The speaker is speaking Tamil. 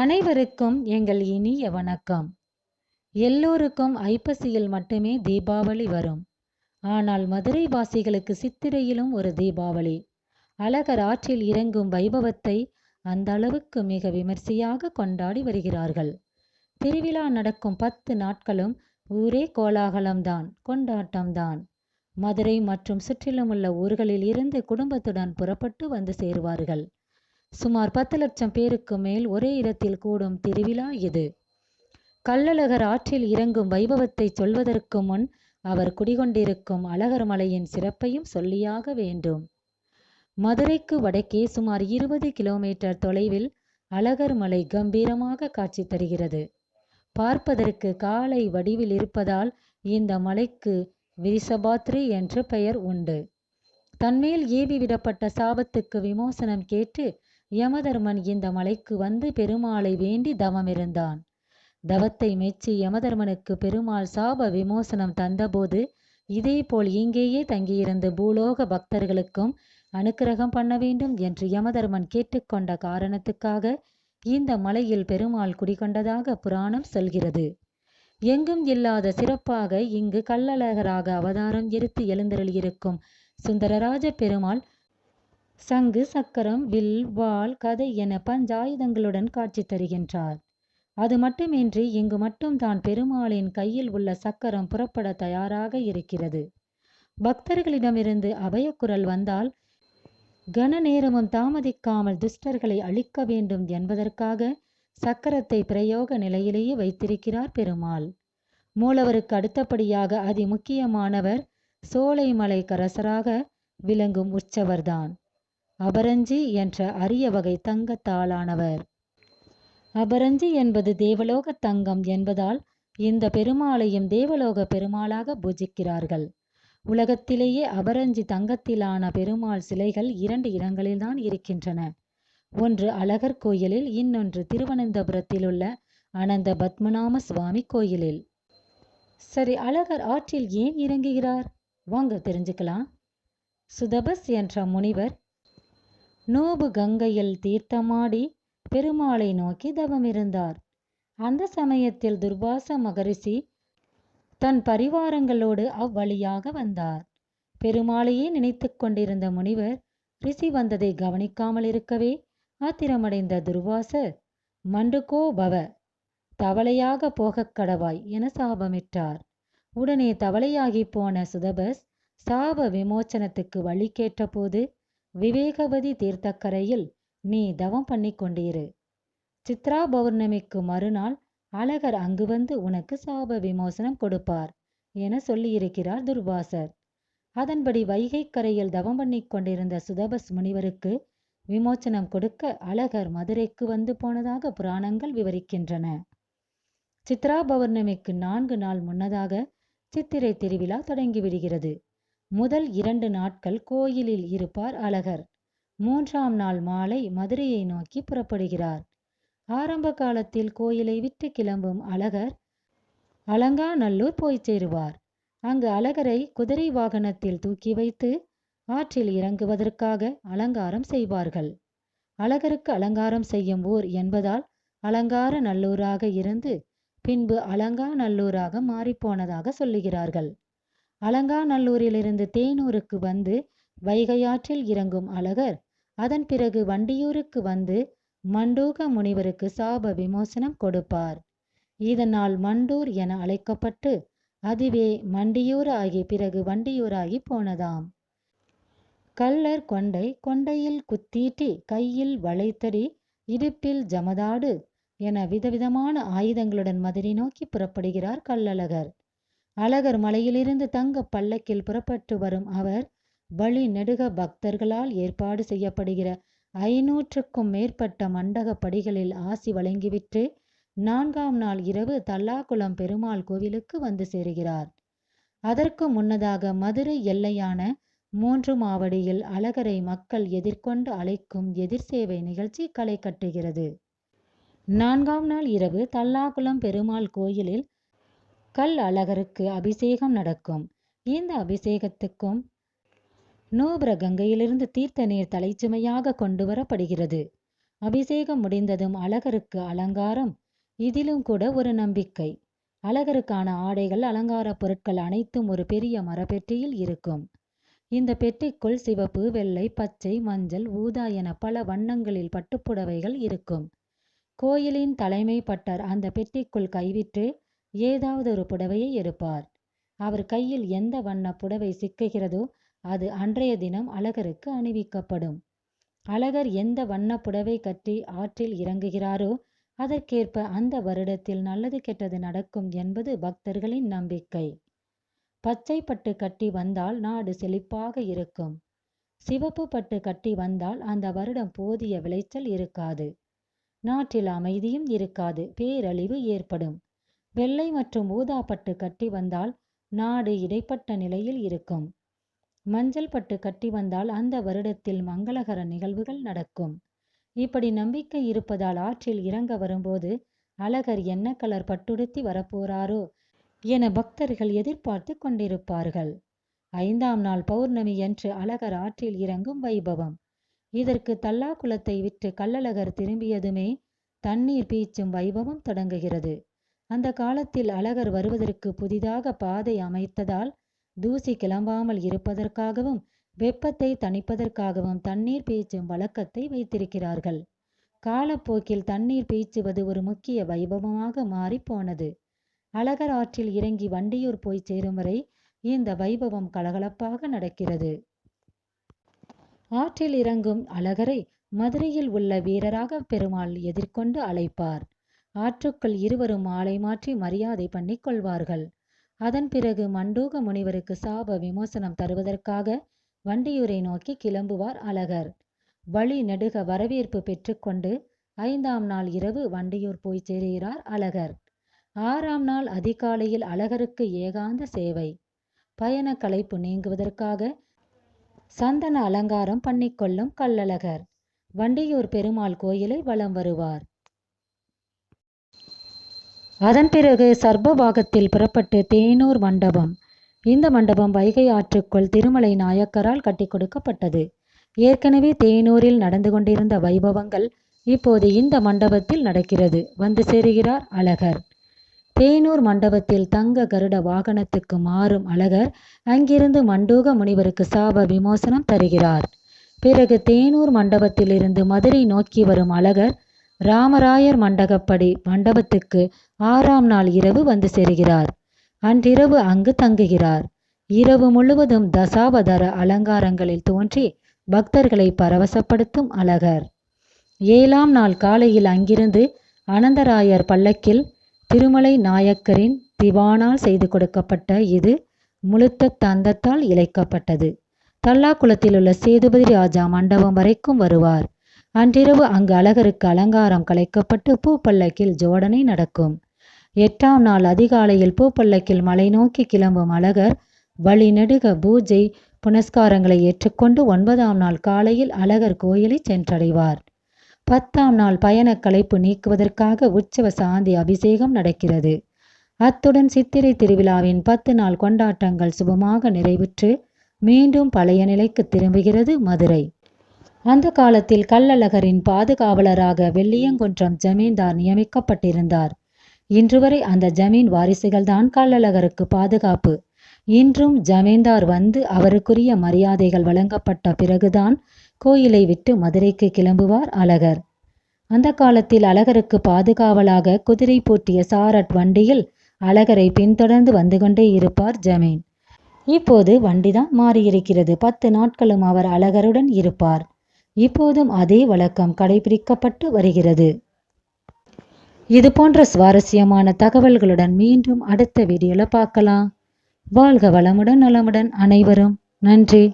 அனைவருக்கும் எங்கள் இனிய வணக்கம். எல்லோருக்கும் ஐப்பசியில் மட்டுமே தீபாவளி வரும். ஆனால் மதுரை வாசிகளுக்கு சித்திரையிலும் ஒரு தீபாவளி. அழகர் ஆற்றில் இறங்கும் வைபவத்தை அந்த அளவுக்கு மிக விமர்சையாக கொண்டாடி வருகிறார்கள். திருவிழா நடக்கும் பத்து நாட்களும் ஊரே கோலாகலம்தான் கொண்டாட்டம்தான். மதுரை மற்றும் சுற்றிலும் உள்ள ஊர்களில் இருந்து குடும்பத்துடன் புறப்பட்டு வந்து சேருவார்கள். சுமார் பத்து லட்சம் பேருக்கு மேல் ஒரே இடத்தில் கூடும் திருவிழா இது. கள்ளழகர் ஆற்றில் இறங்கும் வைபவத்தை சொல்வதற்கு முன் அவர் குடிகொண்டிருக்கும் அழகர் மலையின் சிறப்பையும் சொல்லியாக வேண்டும். மதுரைக்கு வடக்கே சுமார் இருபது கிலோமீட்டர் தொலைவில் அழகர் மலை கம்பீரமாக காட்சி தருகிறது. பார்ப்பதற்கு காலை வடிவில் இருப்பதால் இந்த மலைக்கு விரிசபாத்ரி என்று பெயர் உண்டு. தன்மேல் ஏவி விடப்பட்ட சாபத்துக்கு விமோசனம் கேட்டு யமதர்மன் இந்த மலைக்கு வந்து பெருமாளை வேண்டி தவமிருந்தான். தவத்தை மெச்சி யமதர்மனுக்கு பெருமாள் சாப விமோசனம் தந்தபோது இதேபோல் இங்கேயே தங்கியிருந்த பூலோக பக்தர்களுக்கும் அனுக்கிரகம் பண்ண வேண்டும் என்று யமதர்மன் கேட்டுக்கொண்ட காரணத்துக்காக இந்த மலையில் பெருமாள் குடிகொண்டதாக புராணம் சொல்கிறது. எங்கும் இல்லாத சிறப்பாக இங்கு கள்ளழகராக அவதாரம் எடுத்து எழுந்தருளியிருக்கும் சுந்தரராஜ பெருமாள் சங்கு சக்கரம் வில் வாள் கதை என பஞ்சாயுதங்களுடன் காட்சி தருகின்றார். அது மட்டுமின்றி இங்கு மட்டும் தான் பெருமாளின் கையில் உள்ள சக்கரம் புறப்பட தயாராக இருக்கிறது. பக்தர்களிடமிருந்து அபயக்குரல் வந்தால் கன நேரமும் தாமதிக்காமல் துஷ்டர்களை அழிக்க வேண்டும் என்பதற்காக சக்கரத்தை பிரயோக நிலையிலேயே வைத்திருக்கிறார் பெருமாள். மூலவருக்கு அடுத்தபடியாக அதி முக்கியமானவர் சோலைமலை கரசராக விளங்கும் உற்சவர்தான். அபரஞ்சி என்ற அரிய வகை தங்கத்தாலானவர் அபரஞ்சி என்பது தேவலோக தங்கம் என்பதால் இந்த பெருமாளையும் தேவலோக பெருமாளாக பூஜிக்கிறார்கள். உலகத்திலேயே அபரஞ்சி தங்கத்திலான பெருமாள் சிலைகள் இரண்டு இடங்களில்தான் இருக்கின்றன. ஒன்று அழகர் கோயிலில் இன்னொன்று திருவனந்தபுரத்தில் உள்ள அனந்த பத்மநாம சுவாமி கோயிலில். சரி அழகர் ஆற்றில் ஏன் இறங்குகிறார்? வாங்க தெரிஞ்சுக்கலாம். சுதபஸ் என்ற முனிவர் நோபு கங்கையில் தீர்த்தமாடி பெருமாளை நோக்கி தவமிருந்தார். அந்த சமயத்தில் துர்வாச மகரிஷி தன் பரிவாரங்களோடு அவ்வழியாக வந்தார். பெருமாளையே நினைத்து கொண்டிருந்த முனிவர் ரிஷி வந்ததை கவனிக்காமல் இருக்கவே ஆத்திரமடைந்த துர்வாசர் மண்டுகோ பவ தவளையாக போகக் கடவாய் என சாபமிட்டார். உடனே தவளையாகி போன சுதபஸ் சாப விமோச்சனத்துக்கு வழி கேட்டபோது விவேகவதி தீர்த்தக்கரையில் நீ தவம் பண்ணி கொண்டிரு. சித்ரா பௌர்ணமிக்கு மறுநாள் அழகர் அங்கு வந்து உனக்கு சாப விமோசனம் கொடுப்பார் என சொல்லியிருக்கிறார் துர்வாசர். அதன்படி வைகை கரையில் தவம் பண்ணி கொண்டிருந்த சுதபஸ் முனிவருக்கு விமோச்சனம் கொடுக்க அழகர் மதுரைக்கு வந்து போனதாக புராணங்கள் விவரிக்கின்றன. சித்ரா பௌர்ணமிக்கு நான்கு நாள் முன்னதாக சித்திரை திருவிழா தொடங்கிவிடுகிறது முதல் இரண்டு நாட்கள் கோயிலில் இருப்பார் அழகர். மூன்றாம் நாள் மாலை மதுரையை நோக்கி புறப்படுகிறார். ஆரம்ப காலத்தில் கோயிலை விட்டு கிளம்பும் அழகர் அலங்காநல்லூர் போய் சேருவார். அங்கு அழகரை குதிரை வாகனத்தில் தூக்கி வைத்து ஆற்றில் இறங்குவதற்காக அலங்காரம் செய்வார்கள். அழகருக்கு அலங்காரம் செய்யும் ஊர் என்பதால் அலங்கார நல்லூராக இருந்து பின்பு அலங்கா நல்லூராக மாறிப்போனதாக சொல்லுகிறார்கள். அலங்காநல்லூரிலிருந்து தேனூருக்கு வந்து வைகையாற்றில் இறங்கும் அழகர். அதன் பிறகு வண்டியூருக்கு வந்து மண்டூக முனிவருக்கு சாப விமோசனம் கொடுப்பார். இதனால் மண்டூர் என அழைக்கப்பட்டு அதுவே மண்டியூராகி பிறகு வண்டியூராகி போனதாம். கள்ளர் கொண்டை கொண்டையில் குத்தீட்டி கையில் வளைத்தடி இடுப்பில் ஜமதாடு என விதவிதமான ஆயுதங்களுடன் மதுரை நோக்கி புறப்படுகிறார் கள்ளழகர். அழகர் மலையிலிருந்து தங்க பல்லக்கில் புறப்பட்டு வரும் அவர் வழி நெடுக பக்தர்களால் ஏற்பாடு செய்யப்படுகிற ஐநூற்றுக்கும் மேற்பட்ட மண்டக படிகளில் ஆசி வழங்கிவிட்டு நான்காம் நாள் இரவு தல்லாக்குளம் பெருமாள் கோவிலுக்கு வந்து சேருகிறார். அதற்கு முன்னதாக மதுரை எல்லையான மூன்று மாவடியில் அழகரை மக்கள் எதிர்கொண்டு அழைக்கும் எதிர் சேவை நிகழ்ச்சி களை கட்டுகிறது. நான்காம் நாள் இரவு தல்லாக்குளம் பெருமாள் கோயிலில் கல் அழகருக்கு அபிஷேகம் நடக்கும். இந்த அபிஷேகத்துக்கும் நூபுர கங்கையிலிருந்து தீர்த்த நீர் தலைச்சுமையாக கொண்டு வரப்படுகிறது. அபிஷேகம் முடிந்ததும் அழகருக்கு அலங்காரம் இதிலும் கூட ஒரு நம்பிக்கை. அழகருக்கான ஆடைகள் அலங்கார பொருட்கள் அனைத்தும் ஒரு பெரிய மரப்பெட்டியில் இருக்கும். இந்த பெட்டிக்குள் சிவப்பு வெள்ளை பச்சை மஞ்சள் ஊதா என பல வண்ணங்களில் பட்டுப்புடவைகள் இருக்கும். கோயிலின் தலைமை பட்டர் அந்த பெட்டிக்குள் கைவிட்டு ஏதாவது ஒரு புடவையை எடுப்பார். அவர் கையில் எந்த வண்ண புடவை சிக்குகிறதோ அது அன்றைய தினம் அழகருக்கு அணிவிக்கப்படும். அழகர் எந்த வண்ண புடவை கட்டி ஆற்றில் இறங்குகிறாரோ அதற்கேற்ப அந்த வருடத்தில் நல்லது கெட்டது நடக்கும் என்பது பக்தர்களின் நம்பிக்கை. பச்சை பட்டு கட்டி வந்தால் நாடு செழிப்பாக இருக்கும். சிவப்பு பட்டு கட்டி வந்தால் அந்த வருடம் போதிய விளைச்சல் இருக்காது. நாட்டில் அமைதியும் இருக்காது பேரழிவு ஏற்படும். வெள்ளை மற்றும் ஊதா பட்டு கட்டி வந்தால் நாடு இடைப்பட்ட நிலையில் இருக்கும். மஞ்சள் பட்டு கட்டி வந்தால் அந்த வருடத்தில் மங்களகர நிகழ்வுகள் நடக்கும். இப்படி நம்பிக்கை இருப்பதால் ஆற்றில் இறங்க வரும்போது அழகர் என்ன கலர் பட்டுடுத்தி வரப்போறாரோ என பக்தர்கள் எதிர்பார்த்து கொண்டிருப்பார்கள். ஐந்தாம் நாள் பௌர்ணமி என்று அழகர் ஆற்றில் இறங்கும் வைபவம். இதற்கு தல்லா விட்டு கள்ளழகர் திரும்பியதுமே தண்ணீர் பீச்சும் வைபவம் தொடங்குகிறது. அந்த காலத்தில் அழகர் வருவதற்கு புதிதாக பாதை அமைத்ததால் தூசி கிளம்பாமல் இருப்பதற்காகவும் வெப்பத்தை தணிப்பதற்காகவும் தண்ணீர் பீச்சும் வழக்கத்தை வைத்திருக்கிறார்கள். காலப்போக்கில் தண்ணீர் பீச்சுவது ஒரு முக்கிய வைபவமாக மாறி போனது. அழகர் ஆற்றில் இறங்கி வண்டியூர் போய் சேரும் வரை இந்த வைபவம் கலகலப்பாக நடக்கிறது. ஆற்றில் இறங்கும் அழகரை மதுரையில் உள்ள வீரராக பெருமாள் எதிர்கொண்டு அழைப்பார். ஆற்றுக்குள் இருவரும் மாலை மாற்றி மரியாதை பண்ணி கொள்வார்கள். அதன் பிறகு மண்டூக முனிவருக்கு சாப விமோசனம் தருவதற்காக வண்டியூரை நோக்கி கிளம்புவார் அழகர். வழி நெடுக வரவேற்பு பெற்றுக்கொண்டு ஐந்தாம் நாள் இரவு வண்டியூர் போய் சேருகிறார் அழகர். ஆறாம் நாள் அதிகாலையில் அழகருக்கு ஏகாந்த சேவை. பயண களைப்பு நீங்குவதற்காக சந்தன அலங்காரம் பண்ணிக்கொள்ளும் கள்ளழகர். வண்டியூர் பெருமாள் கோயிலை வலம் வருவார். அதன் பிறகு சர்பபாகத்தில் புறப்பட்டு தேனூர் மண்டபம். இந்த மண்டபம் வைகை ஆற்றுக்குள் திருமலை நாயக்கரால் கட்டி கொடுக்கப்பட்டது. ஏற்கனவே தேனூரில் நடந்து கொண்டிருந்த வைபவங்கள் இப்போது இந்த மண்டபத்தில் நடக்கிறது. வந்து சேருகிறார் அழகர். தேனூர் மண்டபத்தில் தங்க கருட வாகனத்துக்கு மாறும் அழகர் அங்கிருந்து மண்டூக முனிவருக்கு சாப விமோசனம் தருகிறார். பிறகு தேனூர் மண்டபத்திலிருந்து மதுரை நோக்கி வரும் அழகர் ராமராயர் மண்டகப்படி மண்டபத்துக்கு ஆறாம் நாள் இரவு வந்து சேருகிறார். அன்றிரவு அங்கு தங்குகிறார். இரவு முழுவதும் தசாவதார அலங்காரங்களில் தோன்றி பக்தர்களை பரவசப்படுத்தும் அழகர். ஏழாம் நாள் காலையில் அங்கிருந்து அனந்தராயர் பல்லக்கில் திருமலை நாயக்கரின் திவானால் செய்து கொடுக்கப்பட்ட இது முழுத்த தந்தத்தால் இழைக்கப்பட்டது. தல்லாக்குளத்தில் உள்ள சேதுபதி ராஜா மண்டபம் வரைக்கும் வருவார். அன்றிரவு அங்கு அழகருக்கு அலங்காரம் கலைக்கப்பட்டு பூப்பல்லக்கில் ஜோடனை நடக்கும். எட்டாம் நாள் அதிகாலையில் பூப்பல்லக்கில் மலை நோக்கி கிளம்பும் அழகர் வழி நெடுக பூஜை புனஸ்காரங்களை ஏற்றுக்கொண்டு ஒன்பதாம் நாள் காலையில் அழகர் கோயிலை சென்றடைவார். பத்தாம் நாள் பயண களைப்பு நீக்குவதற்காக உற்சவ சாந்தி அபிஷேகம் நடக்கிறது. அத்துடன் சித்திரை திருவிழாவின் பத்து நாள் கொண்டாட்டங்கள் சுபமாக நிறைவுற்று மீண்டும் பழைய நிலைக்கு திரும்புகிறது மதுரை. அந்த காலத்தில் கள்ளழகரின் பாதுகாவலராக வெள்ளியங்குன்றம் ஜமீன்தார் நியமிக்கப்பட்டிருந்தார். இன்று வரை அந்த ஜமீன் வாரிசுகள்தான் கள்ளழகருக்கு பாதுகாப்பு. இன்றும் ஜமீன்தார் வந்து அவருக்குரிய மரியாதைகள் வழங்கப்பட்ட பிறகுதான் கோயிலை விட்டு மதுரைக்கு கிளம்புவார் அழகர். அந்த காலத்தில் அழகருக்கு பாதுகாவலாக குதிரை பூட்டிய சாரட் வண்டியில் அழகரை பின்தொடர்ந்து வந்து கொண்டே இருப்பார் ஜமீன். இப்போது வண்டிதான் மாறியிருக்கிறது. பத்து நாட்களும் அவர் அழகருடன் இருப்பார். இப்போதும் அதே வழக்கம் கடைபிடிக்கப்பட்டு வருகிறது. இது போன்ற சுவாரஸ்யமான தகவல்களுடன் மீண்டும் அடுத்த வீடியோல பார்க்கலாம். வாழ்க வளமுடன் நலமுடன் அனைவரும். நன்றி.